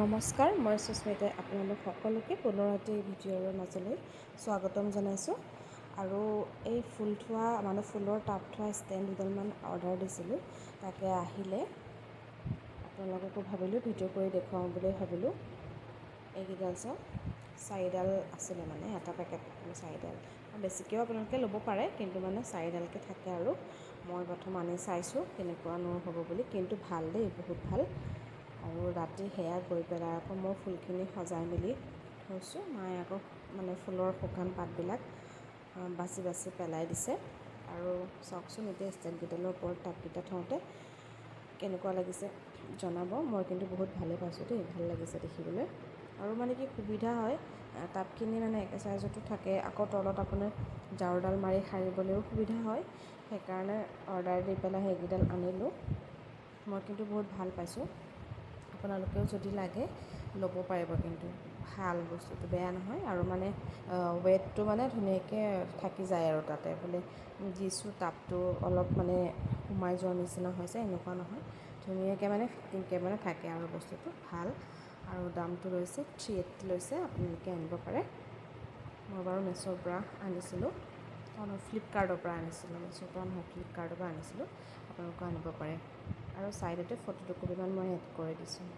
নমস্কাৰ মই সুস্মিতাই আপোনালোক সকলোকে পুনৰ এটি ভিডিঅ'ৰ মাজলৈ স্বাগতম জনাইছোঁ। আৰু এই ফুল থোৱা মানে ফুলৰ টাব থোৱা ষ্টেণ্ড দুডালমান অৰ্ডাৰ দিছিলোঁ তাকে আহিলে আপোনালোককো ভাবিলোঁ ভিডিঅ' কৰি দেখুৱাওঁ বুলি ভাবিলোঁ। এইকেইডাল চাওক চাৰিডাল আছিলে মানে এটা পেকেট চাৰিডাল। বেছিকৈও আপোনালোকে ল'ব পাৰে কিন্তু মানে চাৰিডালকৈ থাকে আৰু। মই প্ৰথম আনি চাইছোঁ কেনেকুৱানো হ'ব বুলি কিন্তু ভাল দেই বহুত ভাল। আৰু ৰাতি সেয়া গৈ পেলাই আকৌ মই ফুলখিনি সজাই মেলি থৈছোঁ। মায়ে আকৌ মানে ফুলৰ শুকান পাতবিলাক বাচি বাচি পেলাই দিছে। আৰু চাওকচোন এতিয়া ষ্টেণ্ডকেইডালৰ ওপৰত টাবকেইটা থওঁতে কেনেকুৱা লাগিছে জনাব। মই কিন্তু বহুত ভালেই পাইছোঁ দেই ভাল লাগিছে দেখিবলৈ। আৰু মানে কি সুবিধা হয় টাবখিনি মানে একে চাইজতো থাকে। আকৌ তলত আপোনাৰ ঝাৰুডাল মাৰি সাৰিবলৈও সুবিধা হয়। সেইকাৰণে অৰ্ডাৰ দি পেলাই সেইকেইডাল আনিলোঁ। মই কিন্তু বহুত ভাল পাইছোঁ। আপোনালোকেও যদি লাগে ল'ব পাৰিব কিন্তু। ভাল বস্তুটো বেয়া নহয়। আৰু মানে ৱেটটো মানে ধুনীয়াকৈ থাকি যায় আৰু তাতে। বোলে দিছোঁ টাবটো অলপ মানে সোমাই যোৱাৰ নিচিনা হৈছে এনেকুৱা নহয়। ধুনীয়াকৈ মানে ফিটিংকৈ মানে থাকে আৰু বস্তুটো। ভাল। আৰু দামটো লৈছে থ্ৰী এইট্টি লৈছে। আপোনালোকে আনিব পাৰে। মই বাৰু মেছ'ৰ পৰা আনিছিলোঁ। অঁ ফ্লিপকাৰ্টৰ পৰা আনিছিলোঁ। মেছ'ৰ পৰা নহয় ফ্লিপকাৰ্টৰ পৰা আনিছিলোঁ। আপোনালোকেও আনিব পাৰে। আৰু ছাইডতে ফটো দুকপিমান মই এড কৰি দিছোঁ।